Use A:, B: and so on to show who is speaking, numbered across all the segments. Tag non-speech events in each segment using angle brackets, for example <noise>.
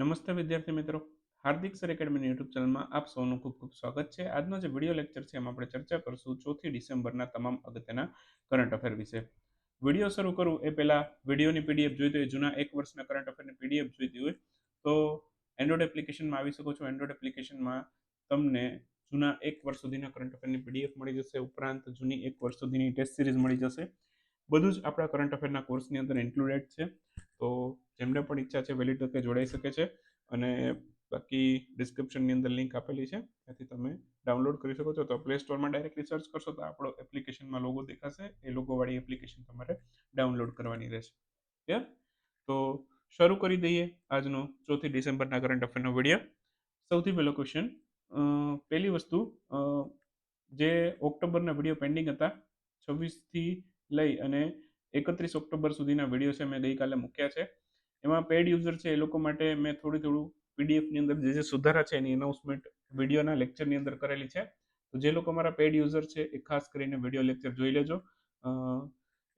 A: નમસ્તે વિદ્યાર્થી મિત્રો. હાર્દિક સર એકેડમીની યુટ્યુબ ચેનલમાં આપ સૌનું ખૂબ ખૂબ સ્વાગત છે. આજનો જે વીડિયો લેક્ચર છે એમાં આપણે ચર્ચા કરશું ચોથી ડિસેમ્બરના તમામ અગત્યના કરંટ અફેર વિશે. વીડિયો શરૂ કરું એ પહેલાં વિડીયોની પીડીએફ જોઈતી હોય, જૂના એક વર્ષના કરંટ અફેરની પીડીએફ જોઈતી હોય, તો એન્ડ્રોઇડ એપ્લિકેશનમાં આવી શકો છો. એન્ડ્રોઇડ એપ્લિકેશનમાં તમને જૂના એક વર્ષ સુધીના કરંટ અફેરની પીડીએફ મળી જશે, ઉપરાંત જૂની એક વર્ષ સુધીની ટેસ્ટ સિરીઝ મળી જશે. બધું જ આપણા કરંટ અફેરના કોર્સની અંદર ઇન્ક્લુડેડ છે. તો જેમને પણ ઈચ્છા છે વહેલી તકે જોડાઈ શકે છે. અને બાકી ડિસ્ક્રિપ્શનની અંદર લિંક આપેલી છે. ત્યાંથી તમે ડાઉનલોડ કરી શકો છો. તો પ્લે સ્ટોરમાં ડાયરેક્ટલી સર્ચ કરશો તો આપણો એપ્લિકેશનમાં લોગો દેખાશે. એ લોગોવાળી એપ્લિકેશન તમારે ડાઉનલોડ કરવાની રહેશે. ક્લિયર તો શરૂ કરી દઈએ આજનો ચોથી ડિસેમ્બરના કરંટ અફેરનો વીડિયો સૌથી પહેલો ક્વેશ્ચન પહેલી વસ્તુ જે ઓક્ટોબરના વીડિયો પેન્ડિંગ હતા, છવ્વીસથી લઈ અને એકત્રીસ ઓક્ટોબર સુધીના વીડિયો છે, મેં ગઈકાલે મૂક્યા છે. એમાં પેડ યુઝર છે, એ લોકો માટે મેં થોડું થોડું પીડીએફની અંદર જે જે સુધારા છે, એની એનાઉન્સમેન્ટ વિડીયોના લેક્ચરની અંદર કરેલી છે. તો જે લોકો મારા પેડ યુઝર છે, એ ખાસ કરીને વીડિયો લેક્ચર જોઈ લેજો.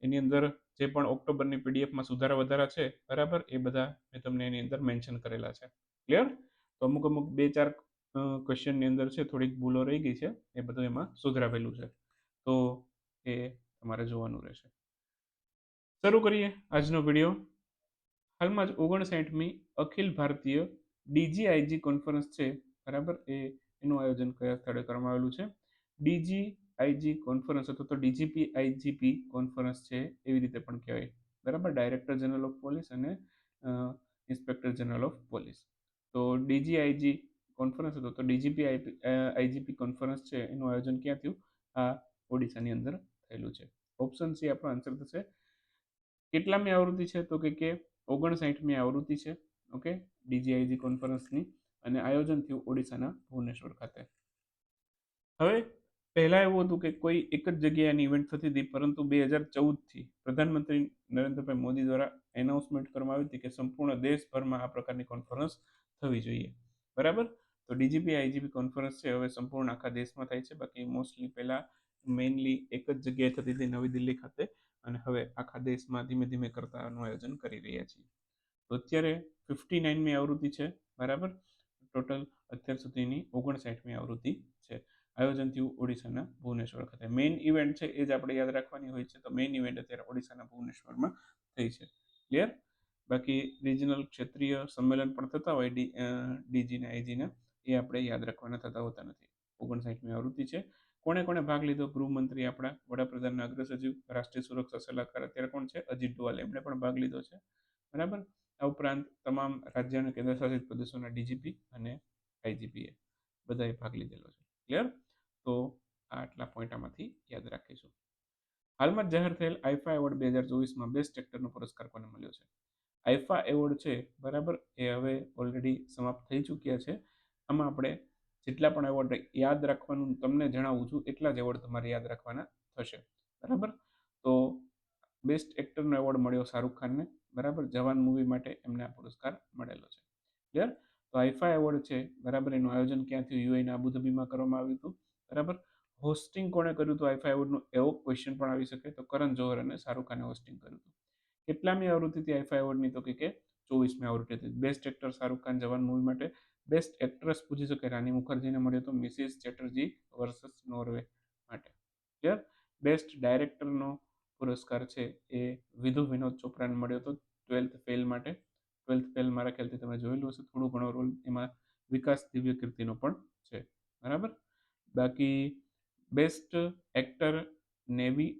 A: એની અંદર જે પણ ઓક્ટોબરની પીડીએફમાં સુધારા વધારા છે, બરાબર? એ બધા મેં તમને એની અંદર મેન્શન કરેલા છે. ક્લિયર તો અમુક અમુક બે ચાર ક્વેશ્ચનની અંદર છે, થોડીક ભૂલો રહી ગઈ છે, એ બધું એમાં સુધરાવેલું છે. તો એ તમારે જોવાનું રહેશે. શરૂ કરીએ આજનો વીડિયો. હાલમાં જ ઓગણસાઠમી અખિલ ભારતીય ડીજીઆઈજી કોન્ફરન્સ છે, બરાબર? એ, એનું આયોજન કયા સ્થળે કરવામાં આવેલું છે? ડીજી આઈજી કોન્ફરન્સ અથવા તો ડીજીપી આઈજીપી કોન્ફરન્સ છે, એવી રીતે પણ કહેવાય. બરાબર? ડાયરેક્ટર જનરલ ઓફ પોલીસ અને ઇન્સ્પેક્ટર જનરલ ઓફ પોલીસ. તો ડીજી આઈજી કોન્ફરન્સ હતો, તો ડીજીપી આઈજીપી કોન્ફરન્સ છે, એનું આયોજન ક્યાં થયું? આ ઓડિશાની અંદર થયેલું છે. ઓપ્શન સી આપણો આન્સર થશે કેટલામી આવૃત્તિ છે? તો કે કે ઓગણસાઠમી આવૃત્તિ છે, ઓકે? ડીજીઆઈજી કોન્ફરન્સની અને આયોજન થયું ઓડિશાના ભુવનેશ્વર ખાતે. હવે પહેલાં એવું હતું કે કોઈ એક જ જગ્યાએની ઇવેન્ટ થતી હતી, પરંતુ બે હજાર ચૌદથી પ્રધાનમંત્રી નરેન્દ્રભાઈ મોદી દ્વારા એનાઉન્સમેન્ટ કરવામાં આવી હતી કે સંપૂર્ણ દેશભરમાં આ પ્રકારની કોન્ફરન્સ થવી જોઈએ. બરાબર? તો ડીજીપી આઈજીપી કોન્ફરન્સ છે, હવે સંપૂર્ણ આખા દેશમાં થાય છે. બાકી મોસ્ટલી પહેલાં મેઇનલી એક જ જગ્યાએ થતી હતી નવી દિલ્હી ખાતે. અને હવે આખા દેશમાં ધીમે ધીમે કરતાનું આયોજન કરી રહ્યા છીએ. તો અત્યારે ફિફ્ટી નાઇનમી આવૃત્તિ છે, બરાબર? ટોટલ અત્યાર સુધીની ઓગણસાઠમી આવૃત્તિ છે. આયોજન થયું ઓડિશાના ભુવનેશ્વર ખાતે. મેઇન ઇવેન્ટ છે, એ જ આપણે યાદ રાખવાની હોય છે. તો મેઇન ઇવેન્ટ અત્યારે ઓડિશાના ભુવનેશ્વરમાં થઈ છે. ક્લિયર બાકી રિજનલ ક્ષેત્રીય સંમેલન પણ થતા હોય, ડી ડીજીના, આઈજીના, એ આપણે યાદ રાખવાના થતા હોતા નથી. ઓગણસાઠમી આવૃત્તિ છે. કોણે કોણે ભાગ લીધો? ગૃહમંત્રી આપણા વડાપ્રધાનના અગ્ર સચિવ રાષ્ટ્રીય સુરક્ષા સલાહકાર અત્યારે કોણ છે? અજીત ડોવાલ. એમણે પણ ભાગ લીધો છે. બરાબર? આ ઉપરાંત તમામ રાજ્ય અને કેન્દ્રશાસિત પ્રદેશોના ડીજીપી અને આઈજીપીએ બધાએ ભાગ લીધેલો છે. ક્લિયર? તો આ આટલા પોઈન્ટ આમાંથી યાદ રાખીશું. હાલમાં જાહેર થયેલ આઈફા એવોર્ડ બે હજાર ચોવીસમાં બેસ્ટ એક્ટરનો પુરસ્કાર કોને મળ્યો છે? આઈફા એવોર્ડ છે, બરાબર? એ હવે ઓલરેડી સમાપ્ત થઈ ચૂક્યા છે. આમાં આપણે જેટલા પણ એવોર્ડ યાદ રાખવાનું તમને જણાવું છું, એટલા જ એવોર્ડ તમારે યાદ રાખવાના થશે. બરાબર? તો બેસ્ટ એક્ટરનો એવોર્ડ મળ્યો શાહરૂખ ખાનને, બરાબર? જવાન મૂવી માટે એમને આ પુરસ્કાર મળેલો છે. ક્લિયર? તો આઈફા એવોર્ડ છે, બરાબર? એનું આયોજન ક્યાં થયું? યુએના અબુધાબીમાં કરવામાં આવ્યું હતું, બરાબર? હોસ્ટિંગ કોણે કર્યું હતું આઈફા એવોર્ડનું? એવો ક્વેશ્ચન પણ આવી શકે. તો કરણ જોહર અને શાહરૂખ ખાને હોસ્ટિંગ કર્યું હતું. કેટલામી આવૃત્તિથી આઈફા એવોર્ડની તો કે ચોવીસમી આવૃત્તિ હતી best actor Shahrukh Khan Jawan movie માટે બેસ્ટ એક્ટ્રેસ પૂછી શકે રાની મુખર્જીને મળ્યો તો મિસિસ ચેટર્જી વર્સસ નોર્વે માટે. ક્લિયર? બેસ્ટ ડાયરેક્ટરનો પુરસ્કાર છે એ વિધુ વિનોદ ચોપરાને મળ્યો હતો ટ્વેલ્થ ફેલ માટે. ટ્વેલ્થ ફેલ મારા ખ્યાલથી તમે જોયેલું હશે, થોડું ઘણો રોલ એમાં વિકાસ દિવ્ય કીર્તિનો પણ છે. બરાબર? બાકી બેસ્ટ એક્ટર નેવી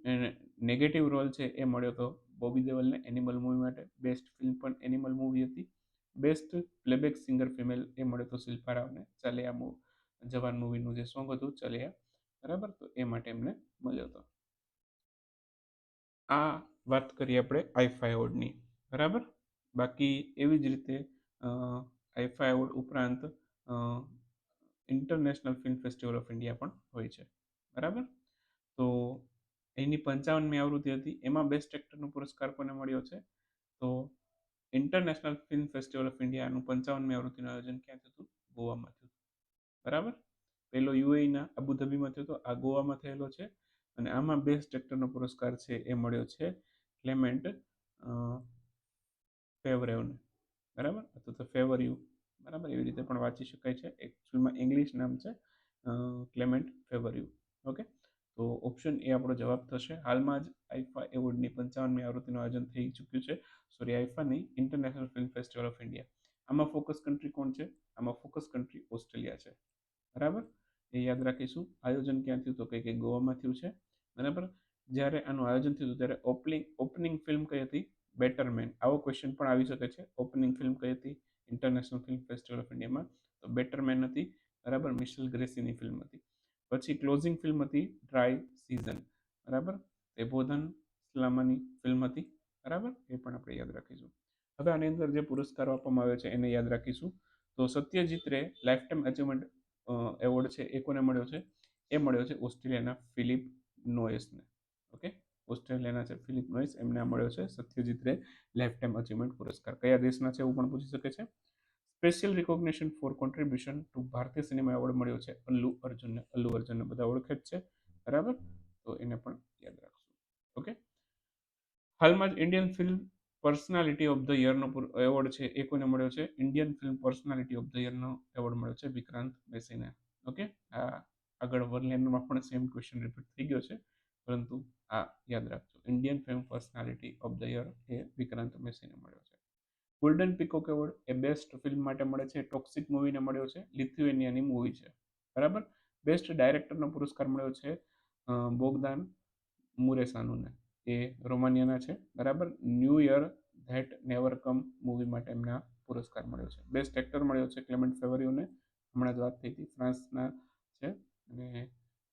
A: નેગેટિવ રોલ છે એ મળ્યો હતો બોબી દેવલને એનિમલ મૂવી માટે. બેસ્ટ ફિલ્મ પણ એનિમલ મૂવી હતી. બેસ્ટ પ્લેબેક સિંગર ફિમેલ એ મળ્યો તો શિલ્પા રાવને. ચાલિયા મૂવ જવાન મૂવીનું જે સોંગ હતું ચાલિયા બરાબર? તો એ માટે એમને મળ્યો હતો. આ વાત કરીએ આપણે આઈફા એવોર્ડની. બરાબર? બાકી એવી જ રીતે આઈફા એવોર્ડ ઉપરાંત international film festival of India પણ હોય છે. બરાબર? તો એની પંચાવનમી આવૃત્તિ હતી. એમાં બેસ્ટ એક્ટરનો પુરસ્કાર કોને મળ્યો છે? તો ઇન્ટરનેશનલ ફિલ્મ ફેસ્ટિવલ ઓફ ઇન્ડિયાનું પંચાવનમી આવૃત્તિનું આયોજન ક્યાં થયું ગોવામાં થયું બરાબર? પહેલો યુએઈના અબુધાબીમાં થયો હતો. આ ગોવામાં થયેલો છે અને આમાં બેસ્ટ એક્ટરનો પુરસ્કાર છે એ મળ્યો છે ક્લેમેન્ટ ફેવરેવને બરાબર? અથવા તો ફેવર યુ બરાબર? એવી રીતે પણ વાંચી શકાય છે. એકચ્યુઅલમાં ઇંગ્લિશ નામ છે ક્લેમેન્ટ ફેવર યુ ઓકે તો ઓપ્શન એ આપણો જવાબ થશે. હાલમાં જ આઈફા એવોર્ડની પંચાવનમી આવૃત્તિનું આયોજન થઈ ચૂક્યું છે. Sorry આઈફાની international film festival of India આમાં ફોકસ કન્ટ્રી કોણ છે? આમાં ફોકસ કન્ટ્રી ઓસ્ટ્રેલિયા છે. બરાબર? એ યાદ રાખીશું. આયોજન ક્યાં થયું? તો કંઈ કંઈ ગોવામાં થયું છે. બરાબર? જ્યારે આનું આયોજન થયું ત્યારે ઓપનિંગ ઓપનિંગ ફિલ્મ કઈ હતી? બેટરમેન આવો ક્વેશ્ચન પણ આવી શકે છે. ઓપનિંગ ફિલ્મ કઈ હતી? ઇન્ટરનેશનલ ફિલ્મ ફેસ્ટિવલ ઓફ ઇન્ડિયામાં તો બેટરમેન હતી. બરાબર? મિશેલ ગ્રેસીની ફિલ્મ હતી. પછી ક્લોઝિંગ ફિલ્મ હતી ડ્રાય સિઝન બરાબર? એ બોધન સલામાની ફિલ્મ હતી, બરાબર? એ પણ આપણે યાદ રાખીશું. હવે આની અંદર જે પુરસ્કારો આપવામાં આવે છે એને યાદ રાખીશું. તો સત્યજીત રે લાઈફ ટાઈમ અચીવમેન્ટ એવોર્ડ છે, એ કોને મળ્યો છે? એ મળ્યો છે ઓસ્ટ્રેલિયાના ફિલિપ નોયસને ઓકે? ઓસ્ટ્રેલિયાના છે ફિલિપ નોયસ એમને મળ્યો છે સત્યજીત રે લાઈફ ટાઈમ અચીવમેન્ટ પુરસ્કાર. કયા દેશના છે એવું પણ પૂછી શકે છે? Special recognition for contribution to ભારતીય સિનેમા એવોર્ડ મળ્યો છે. અલ્લુ અર્જુનને અલ્લુ અર્જુનને બધા ઓળખે જ છે. બરાબર? તો એને પણ યાદ રાખશું. ઓકે? હાલમાં જ Indian film personality of the યરનો award છે. એ કોને મળ્યો છે? Indian film personality of the યરનો award મળ્યો છે વિક્રાંત મેસીને. ઓકે? આ આગળ વર્લિયનમાં પણ સેમ ક્વેશ્ચન રિપીટ થઈ ગયો છે. પરંતુ આ યાદ રાખજો. Indian film personality of the year એ વિક્રાંત મેસીને મળ્યો છે. ગોલ્ડન પીકોક એવોર્ડ એ બેસ્ટ ફિલ્મ માટે મળે છે ટોક્સિક મૂવીને મળ્યો છે લિથ્યુએનિયાની મૂવી છે. બરાબર? બેસ્ટ ડાયરેક્ટરનો પુરસ્કાર મળ્યો છે બોગદાન મુરેસાનુને એ રોમાનિયાના છે. બરાબર? New year that never come movie માટે એમને પુરસ્કાર મળ્યો છે. બેસ્ટ એક્ટર મળ્યો છે ક્લેમેન્ટ ફેવરિયોને હમણાં જ વાત થઈ હતી ફ્રાન્સના છે અને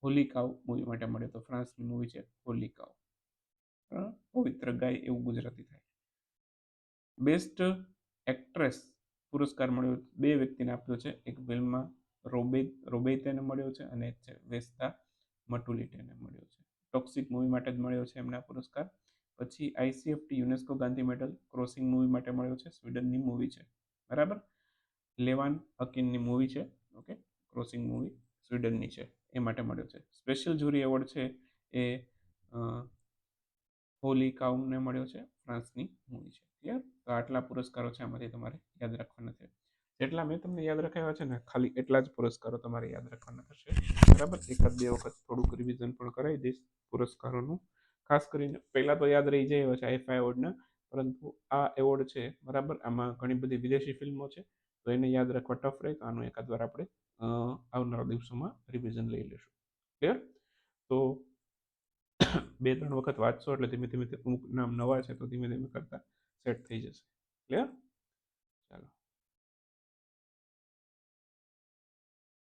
A: હોલિકાવ મૂવી માટે મળ્યો તો ફ્રાન્સની મૂવી છે હોલિકાવ પવિત્ર ગાય એવું ગુજરાતી થાય. બેસ્ટ એક્ટ્રેસ પુરસ્કાર મળ્યો. બે વ્યક્તિને આપ્યો છે. એક ફિલ્મમાં રોબે, રોબેતેને મળ્યો છે અને એક છે વેસ્તા મટુલિટેને મળ્યો છે. ટોક્સિક મૂવી માટે જ મળ્યો છે એમને પુરસ્કાર. પછી ICFT UNESCO Gandhi medal crossing movie માટે મળ્યો છે. સ્વીડનની મૂવી છે. બરાબર? લેવાન અકિનની મૂવી છે. ઓકે? ક્રોસિંગ મૂવી સ્વીડનની છે. એ માટે મળ્યો છે. સ્પેશિયલ જ્યુરી એવોર્ડ છે એ હોલી કાઉને મળ્યો છે, ફ્રાન્સની મૂવી છે. ક્લિયર? તો આટલા પુરસ્કારો છે આમાંથી તમારે યાદ રાખવાના છે. જેટલા મેં તમને યાદ રખાવ્યા છે ને, ખાલી એટલા જ પુરસ્કારો તમારે યાદ રાખવાના થશે બરાબર? એકાદ બે વખત થોડુંક રિવિઝન પણ કરાવી દઈશ પુરસ્કારોનું. ખાસ કરીને, પહેલાં તો યાદ રહી જાય છે આઈફા એવોર્ડના પરંતુ આ એવોર્ડ છે, બરાબર? આમાં ઘણી બધી વિદેશી ફિલ્મો છે. તો એને યાદ રાખવા ટફ રહે, તો આનું એકાદ વાર આપણે આવનારા દિવસોમાં રિવિઝન લઈ લઈશું ક્લિયર? તો <coughs> બે ત્રણ વખત વાંચશો એટલે ધીમે ધીમે અમુક નામ નવા છે તો ધીમે ધીમે કરતા સેટ થઈ જશે. ક્લિયર ચાલો.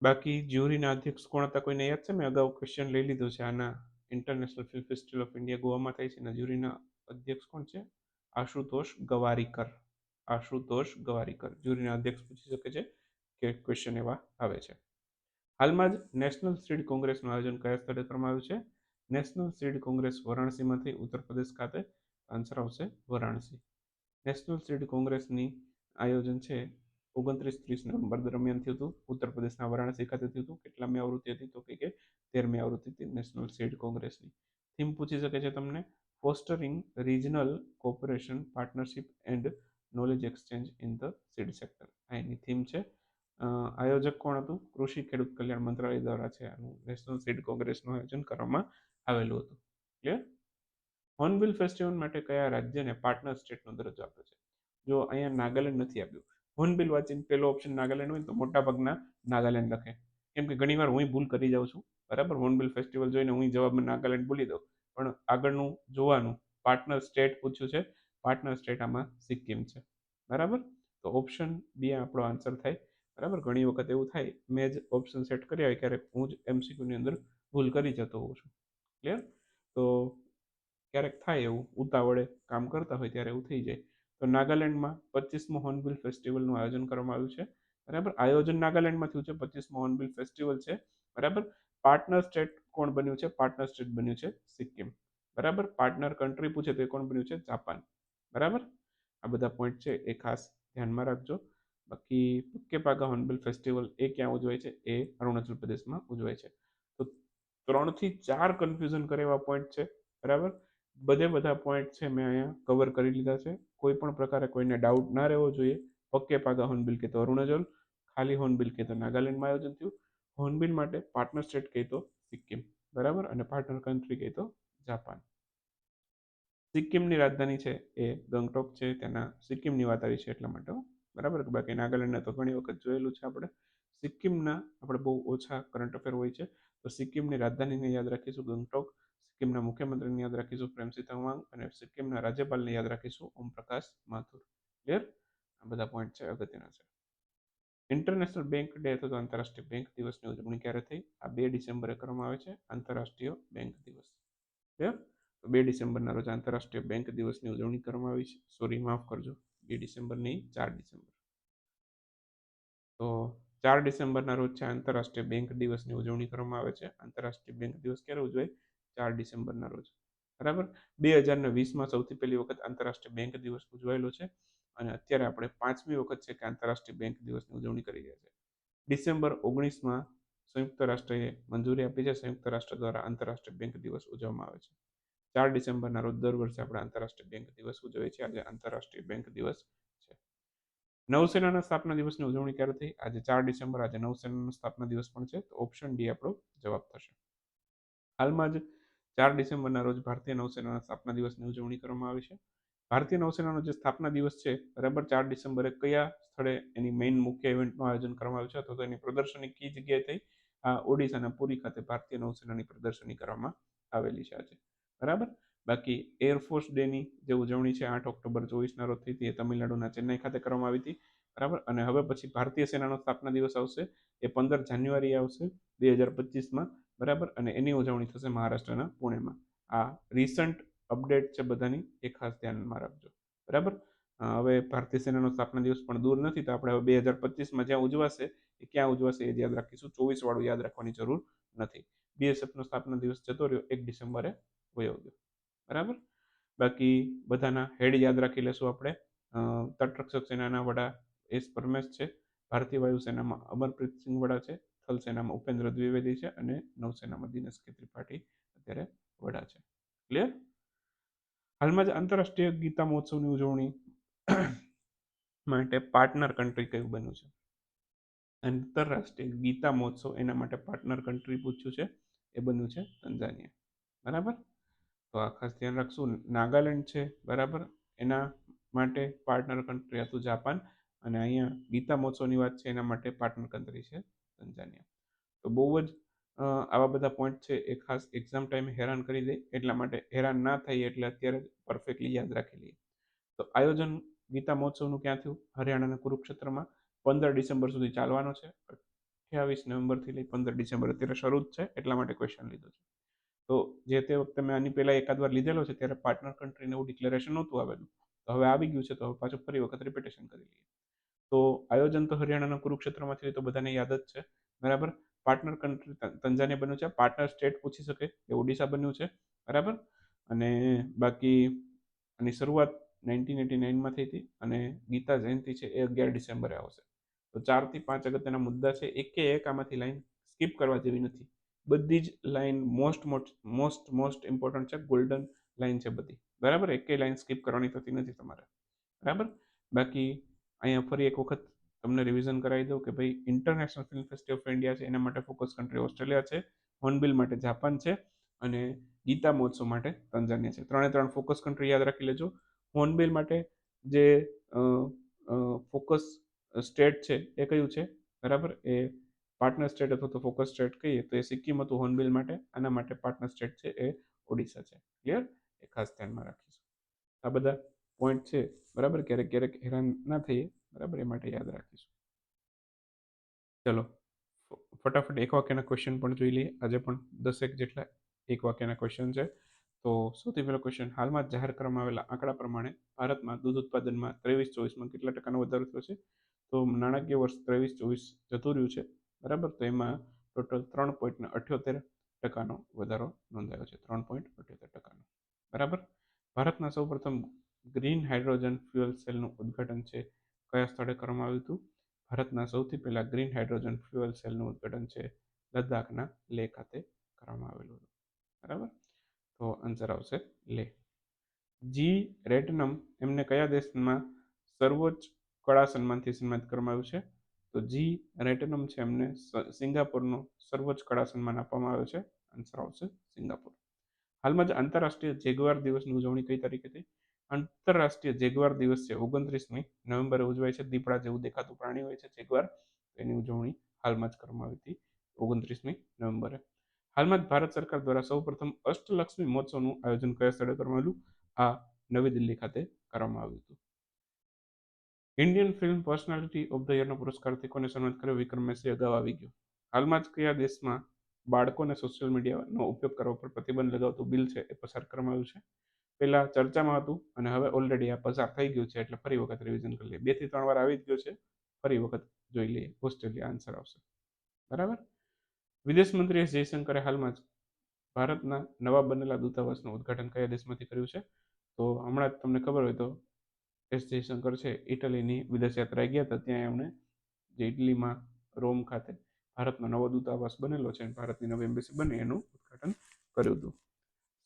A: બાકી જ્યુરીના અધ્યક્ષ કોણ હતા કોઈને યાદ છે? મેં અગાઉ ક્વેશ્ચન લઈ લીધો છે. આના international film festival of India ગોવામાં થાય છે. અને જ્યુરીના અધ્યક્ષ કોણ છે? આશુતોષ ગવારીકર. આશુતોષ ગવારીકર. જ્યુરીના અધ્યક્ષ પૂછી શકે છે કે ક્વેશ્ચન એવા આવે છે. હાલમાં જ નેશનલ સ્ટ્રીટ કોંગ્રેસનું આયોજન કયા સ્થળે કરવામાં આવ્યું છે? નેશનલ સીડ કોંગ્રેસ વારાણસીમાંથી ઉત્તર પ્રદેશ ખાતે આન્સર આવશે વારાણસી. નેશનલ સીડ કોંગ્રેસની આયોજન છે ઓગણત્રીસ ત્રીસ નવેમ્બર દરમિયાન થયું હતું. ઉત્તર પ્રદેશના વારાણસી ખાતે થયું હતું. કેટલામી આવૃત્તિ હતી તો કે તેરમી આવૃત્તિ હતી નેશનલ સીડ કોંગ્રેસની. થીમ પૂછી શકે છે તમને? Fostering regional cooperation partnership and knowledge exchange in the seed sector. આ એની થીમ છે. આયોજક કોણ હતું? કૃષિ ખેડૂત કલ્યાણ મંત્રાલય દ્વારા છે. આનું નેશનલ સીડ કોંગ્રેસનું આયોજન કરવામાં આવેલું હતું. ક્લિયર હોર્નબિલ ફેસ્ટિવલ માટે કયા રાજ્યને પાર્ટનર સ્ટેટનો દરજ્જો આપ્યો છે? જો અહીંયા નાગાલેન્ડ નથી આપ્યું. હોર્નબિલ વાંચીને પહેલો ઓપ્શન નાગાલેન્ડ હોય તો મોટા ભાગના નાગાલેન્ડ લખે. કેમ કે ઘણીવાર હું ભૂલ કરી જાઉં છું. બરાબર? હોર્નબિલ ફેસ્ટિવલ જોઈને હું જવાબમાં નાગાલેન્ડ ભૂલી દઉં. પણ આગળનું જોવાનું પાર્ટનર સ્ટેટ પૂછ્યું છે. પાર્ટનર સ્ટેટ આમાં સિક્કિમ છે. બરાબર? તો ઓપ્શન બી આપણો આન્સર થાય. બરાબર? ઘણી વખત એવું થાય. મેં જ ઓપ્શન સેટ કર્યા હોય ક્યારેક હું જ એમસીક્યુની અંદર ભૂલ કરી જતો હોઉં છું. ક્લિયર તો ક્યારેક થાય એવું ઉતાવળે કામ કરતા હોય ત્યારે એવું થઈ જાય. તો નાગાલેન્ડમાં પચીસમો હોર્નબિલ ફેસ્ટિવલનું આયોજન કરવામાં આવ્યું છે. બરાબર? આયોજન નાગાલેન્ડમાં થયું છે પચીસમો હોર્નબિલ ફેસ્ટિવલ છે. બરાબર? પાર્ટનર સ્ટેટ કોણ બન્યું છે? પાર્ટનર સ્ટેટ બન્યું છે સિક્કિમ. બરાબર? પાર્ટનર કન્ટ્રી પૂછે તો એ કોણ બન્યું છે? જાપાન. બરાબર? આ બધા પોઈન્ટ છે, એ ખાસ ધ્યાનમાં રાખજો. બાકી પુક્કે પાગા હોર્નબિલ ફેસ્ટિવલ એ ક્યાં ઉજવાય છે? એ અરુણાચલ પ્રદેશમાં ઉજવાય છે. ત્રણથી ચાર કન્ફ્યુઝન કરે એવા પોઈન્ટ છે, બરાબર? બધે બધા પોઈન્ટ છે મેં અહીંયા કવર કરી લીધા છે. કોઈ પણ પ્રકારે કોઈને ડાઉટ ના રહેવો જોઈએ. પક્કે પાગા હોર્નબિલ કહે તો અરુણાચલ, ખાલી હોર્નબિલ કહે તો નાગાલેન્ડમાં આયોજન થયું. હોર્નબિલ માટે પાર્ટનર સ્ટેટ કહે તો સિક્કિમ, બરાબર? અને પાર્ટનર કન્ટ્રી કહે તો જાપાન. સિક્કિમની રાજધાની છે એ ગંગટોક છે તેના સિક્કિમની વાત આવી છે એટલા માટે બરાબર? બાકી નાગાલેન્ડના તો ઘણી વખત જોયેલું છે આપણે. સિક્કિમના આપણે બહુ ઓછા કરંટ અફેર હોય છે. તો સિક્કિમની રાજધાનીને યાદ રાખીશું ગંગટોક, સિક્કિમના મુખ્યમંત્રીને યાદ રાખીશું પ્રેમસિંહ તવાંગ અને સિક્કિમના રાજ્યપાલને યાદ રાખીશું ઓમ પ્રકાશ માથુર. ક્લિયર આ બધા પોઈન્ટ છે, અગત્યના છે. ઇન્ટરનેશનલ બેંક ડે અથવા તો આંતરરાષ્ટ્રીય બેંક દિવસની ઉજવણી ક્યારે થઈ? આ બે ડિસેમ્બરે કરવામાં આવે છે, આંતરરાષ્ટ્રીય બેંક દિવસ. ક્લિયર તો બે ડિસેમ્બરના રોજ આંતરરાષ્ટ્રીય બેંક દિવસની ઉજવણી કરવામાં આવી છે. સોરી માફ કરજો. બે ડિસેમ્બરની ચાર ડિસેમ્બર. તો ચાર ડિસેમ્બરના રોજ છે, આંતરરાષ્ટ્રીય બેંક દિવસની ઉજવણી કરવામાં આવે છે. આંતરરાષ્ટ્રીય બેંક દિવસ ક્યારે ઉજવાય? ચાર ડિસેમ્બરના રોજ. બરાબર? બે હજાર ને વીસમાં સૌથી પહેલી વખત આંતરરાષ્ટ્રીય બેંક દિવસ ઉજવાયેલો છે અને અત્યારે આપણે પાંચમી વખત છે કે આંતરરાષ્ટ્રીય બેંક દિવસની ઉજવણી કરી રહ્યા છે. ડિસેમ્બર ઓગણીસમાં સંયુક્ત રાષ્ટ્રએ મંજૂરી આપી છે. સંયુક્ત રાષ્ટ્ર દ્વારા આંતરરાષ્ટ્રીય બેંક દિવસ ઉજવવામાં આવે છે. ચાર ડિસેમ્બરના રોજ દર વર્ષે આપણે આંતરરાષ્ટ્રીય બેંક દિવસ ઉજવીએ છીએ. આજે આંતરરાષ્ટ્રીય બેંક દિવસ નૌસેનાના સ્થાપના દિવસની ઉજવણી ક્યારે થઈ આજે ચાર ડિસેમ્બર, આજે નૌસેનાનો સ્થાપના દિવસ પણ છે, તો ઓપ્શન ડી આપણો જવાબ થશે. હાલમાં જ ચાર ડિસેમ્બરના રોજ ભારતીય નૌસેનાના સ્થાપના દિવસની ઉજવણી કરવામાં આવી છે. ભારતીય નૌસેનાનો જે સ્થાપના દિવસ છે, બરાબર ચાર ડિસેમ્બરે કયા સ્થળે એની મેઇન મુખ્ય ઇવેન્ટનું આયોજન કરવામાં આવ્યું છે, અથવા તો એની પ્રદર્શની કઈ જગ્યાએ થઈ? આ ઓડિશાના પુરી ખાતે ભારતીય નૌસેનાની પ્રદર્શની કરવામાં આવેલી છે આજે. બરાબર? બાકી એરફોર્સ ડેની જે ઉજવણી છે, આઠ ઓક્ટોબર ચોવીસના રોજ થઈ હતી, એ તમિલનાડુના ચેન્નાઈ ખાતે કરવામાં આવી હતી. બરાબર? અને હવે પછી ભારતીય સેનાનો સ્થાપના દિવસ આવશે, એ પંદર જાન્યુઆરી આવશે, બે હજાર પચીસમાં. બરાબર? અને એની ઉજવણી થશે મહારાષ્ટ્રના પુણેમાં. આ રિસન્ટ અપડેટ છે બધાની, એ ખાસ ધ્યાનમાં રાખજો. બરાબર? હવે ભારતીય સેનાનો સ્થાપના દિવસ પણ દૂર નથી, તો આપણે હવે બે હજાર પચીસમાં જ્યાં ઉજવાશે, એ ક્યાં ઉજવાશે એ યાદ રાખીશું. ચોવીસ વાળું યાદ રાખવાની જરૂર નથી. બીએસએફનો સ્થાપના દિવસ જતો રહ્યો, એક ડિસેમ્બરે વયો ગયો. બરાબર? બાકી બધાના હેડ યાદ રાખી લેશું આપણે. તટરક્ષક સેનાના વડા એસ પરમેશ છે, ભારતીય વાયુસેનામાં અમરપ્રીત સિંહ વડા છે, થલ સેનામાં ઉપેન્દ્ર દ્વિવેદી છે અને નૌસેનામાં દિનેશ કે ત્રિપાઠી અત્યારે વડા છે. ક્લિયર હાલમાં જ આંતરરાષ્ટ્રીય ગીતા મહોત્સવની ઉજવણી માટે પાર્ટનર કન્ટ્રી કયું બન્યું છે? આંતરરાષ્ટ્રીય ગીતા મહોત્સવ એના માટે પાર્ટનર કન્ટ્રી પૂછ્યું છે, એ બન્યું છે તંજાનિયા બરાબર? તો આ ખાસ ધ્યાન રાખશું. નાગાલેન્ડ છે, બરાબર? એના માટે પાર્ટનર કન્ટ્રી હતું જાપાન અને અહીંયા ગીતા મહોત્સવની વાત છે, એના માટે પાર્ટનર કન્ટ્રી છે તંજાનિયા. તો બહુ જ આવા બધા પોઈન્ટ છે, એ ખાસ એક્ઝામ ટાઈમે હેરાન કરી દે. એટલા માટે હેરાન ના થાય એટલે અત્યારે પરફેક્ટલી યાદ રાખી લઈએ. તો આયોજન ગીતા મહોત્સવનું ક્યાં થયું? હરિયાણાના કુરુક્ષેત્રમાં પંદર ડિસેમ્બર સુધી ચાલવાનો છે. અઠ્યાવીસ નવેમ્બરથી લઈ પંદર ડિસેમ્બર અત્યારે શરૂ જ છે, એટલા માટે ક્વેશ્ચન લીધો છે. તો જે તે વખતે મેં આની પહેલાં એકાદ વાર લીધેલો છે, ત્યારે પાર્ટનર કન્ટ્રીને એવું ડિક્લેરેશન નહોતું આવેલું. તો હવે આવી ગયું છે, તો હવે પાછું ફરી વખત રિપીટેશન કરી લઈએ. તો આયોજન તો હરિયાણાના કુરુક્ષેત્રમાંથી તો બધાને યાદ જ છે. બરાબર? પાર્ટનર કન્ટ્રી તંજાનિયા બન્યું છે પાર્ટનર સ્ટેટ પૂછી શકે, એ ઓડિશા બન્યું છે. બરાબર? અને બાકી આની શરૂઆત નાઇન્ટીન એટી નાઇનમાં થઈ હતી અને ગીતા જયંતિ છે, એ અગિયાર ડિસેમ્બરે આવશે. તો ચારથી પાંચ અગત્યના મુદ્દા છે, એકે એક આમાંથી લાઈન સ્કીપ કરવા જેવી નથી. બધી જ line most most most important છે ગોલ્ડન લાઈન છે બધી. બરાબર? એકે લાઈન સ્કીપ કરવાની થતી નથી તમારે. બરાબર? બાકી અહીંયા ફરી એક વખત તમને રિવિઝન કરાવી દઉં કે ભાઈ international film festival of India છે, એના માટે ફોકસ કન્ટ્રી ઓસ્ટ્રેલિયા છે હોર્નબિલ માટે જાપાન છે અને ગીતા મહોત્સવ માટે તંજાનિયા છે. ત્રણે ત્રણ ફોકસ કન્ટ્રી યાદ રાખી લેજો. હોર્નબિલ માટે જે ફોકસ સ્ટેટ છે એ કયું છે? બરાબર? એ પાર્ટનર સ્ટેટ અથવા તો ફોકસ સ્ટેટ કહીએ તો એ સિક્કિમ હતું હોર્નબિલ માટે. આના માટે પાર્ટનર સ્ટેટ છે એ ઓડિશા છે. ક્લિયર એ ખાસ ધ્યાનમાં રાખીશું. આ બધા પોઈન્ટ છે. બરાબર? ક્યારેક ક્યારેક હેરાન ના થઈએ. બરાબર? એ માટે યાદ રાખીશું. ચલો. ફટાફટ એક વાક્યના ક્વેશ્ચન પણ જોઈ લઈએ. આજે પણ દસેક જેટલા એક વાક્યના ક્વેશ્ચન છે. તો સૌથી પહેલો ક્વેશ્ચન હાલમાં જાહેર કરવામાં આવેલા આંકડા પ્રમાણે ભારતમાં દૂધ ઉત્પાદનમાં ત્રેવીસ ચોવીસમાં કેટલા ટકાનો વધારો થયો છે? તો નાણાકીય વર્ષ ત્રેવીસ ચોવીસ જતું રહ્યું છે. બરાબર? તો એમાં ટોટલ ત્રણ પોઈન્ટ અઠ્યોતેર ટકાનો વધારો નોંધાયો છે. ત્રણ પોઈન્ટ અઠ્યોતેર ટકાનો. બરાબર? ભારતના સૌપ્રથમ ગ્રીન હાઇડ્રોજન ફ્યુઅલ સેલનું ઉદ્ઘાટન છે. કયા સ્થળે કરવામાં આવ્યું હતું? ભારતના સૌથી પહેલા ગ્રીન હાઇડ્રોજન ફ્યુઅલ સેલનું ઉદ્ઘાટન છે. લદ્દાખના લેહ ખાતે કરવામાં આવેલું હતું. બરાબર? તો આન્સર આવશે લેહ જી રેટનમ એમને કયા દેશમાં સર્વોચ્ચ કળા સન્માનથી સન્માનિત કરવામાં આવ્યું છે? તો જી રેટનમ છે એમને સિંગાપુરનો સર્વોચ્ચ કળા સન્માન આપવામાં આવ્યો છે. આન્સર આવશે સિંગાપુર. હાલમાં જ આંતરરાષ્ટ્રીય જેગવાર દિવસની ઉજવણી કઈ તારીખે થઈ? આંતરરાષ્ટ્રીય જેગવાર દિવસ છે ઓગણત્રીસમી નવેમ્બરે ઉજવાય છે. દીપડા જેવું દેખાતું પ્રાણી હોય છે જેગવાર. એની ઉજવણી હાલમાં જ કરવામાં આવી હતી ઓગણત્રીસમી નવેમ્બરે. હાલમાં જ ભારત સરકાર દ્વારા સૌપ્રથમ અષ્ટલક્ષ્મી મહોત્સવનું આયોજન કયા સ્થળે કરવામાં આવેલું આ નવી દિલ્હી ખાતે કરવામાં આવ્યું હતું. Indian film personality of the યરનો પુરસ્કારથી કોને સન્માનિત કર્યો? વિક્રમ મેસી અગાઉ આવી ગયો. હાલમાં જ કયા દેશમાં બાળકોને સોશિયલ મીડિયાનો ઉપયોગ કરવા પર પ્રતિબંધ લગાવતું બિલ છે એ પસાર કરવામાં આવ્યું છે? પહેલાં ચર્ચામાં હતું અને હવે ઓલરેડી આ પસાર થઈ ગયું છે એટલે ફરી વખત રિવિઝન કરી લઈએ. બેથી ત્રણ વાર આવી જ ગયો છે. ફરી વખત જોઈ લઈએ. ઓસ્ટ્રેલિયા આન્સર આવશે. બરાબર? વિદેશ મંત્રી એસ જયશંકરે હાલમાં જ ભારતના નવા બનેલા દૂતાવાસનું ઉદ્ઘાટન કયા દેશમાંથી કર્યું છે? તો હમણાં જ તમને ખબર હોય તો એસ જયશંકર છે, ઇટલીની વિદેશ યાત્રાએ ગયા હતા. ત્યાં એમણે જે ઇટલીમાં રોમ ખાતે ભારતનો નવો દૂતાવાસ બનેલો છે અને ભારતની નવી એમ્બેસી બને એનું ઉદઘાટન કર્યું હતું.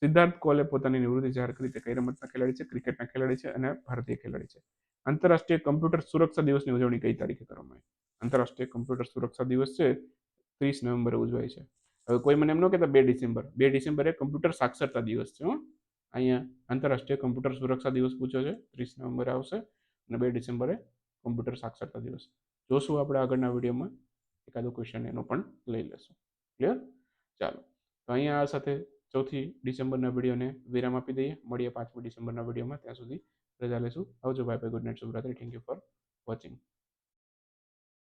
A: સિદ્ધાર્થ કોહલે પોતાની નિવૃત્તિ જાહેર કરી તે કઈ રમતના ખેલાડી છે, ક્રિકેટના ખેલાડી છે અને ભારતીય ખેલાડી છે. આંતરરાષ્ટ્રીય કમ્પ્યુટર સુરક્ષા દિવસની ઉજવણી કઈ તારીખે કરવામાં આવી? આંતરરાષ્ટ્રીય કમ્પ્યુટર સુરક્ષા દિવસ છે, ત્રીસ નવેમ્બરે ઉજવાય છે. હવે કોઈ મને એમ ન કહેતા બે ડિસેમ્બર. બે ડિસેમ્બરે કમ્પ્યુટર સાક્ષરતા દિવસ છે અહીંયા આંતરરાષ્ટ્રીય કમ્પ્યુટર સુરક્ષા દિવસ પૂછ્યો છે, ત્રીસ નવેમ્બરે આવશે અને બે ડિસેમ્બરે કમ્પ્યુટર સાક્ષરતા દિવસ. જોશું આપણે આગળના વિડીયોમાં એકાદો ક્વેશ્ચન એનો પણ લઈ લેશું. ક્લિયર ચાલો. તો અહીંયા આ સાથે ચોથી ડિસેમ્બરના વિડીયોને વિરામ આપી દઈએ. મળીએ પાંચમી ડિસેમ્બરના વિડીયોમાં. ત્યાં સુધી રજા લેશું. આવજો. Bye bye good night શુભરાત્રી. Thank you for watching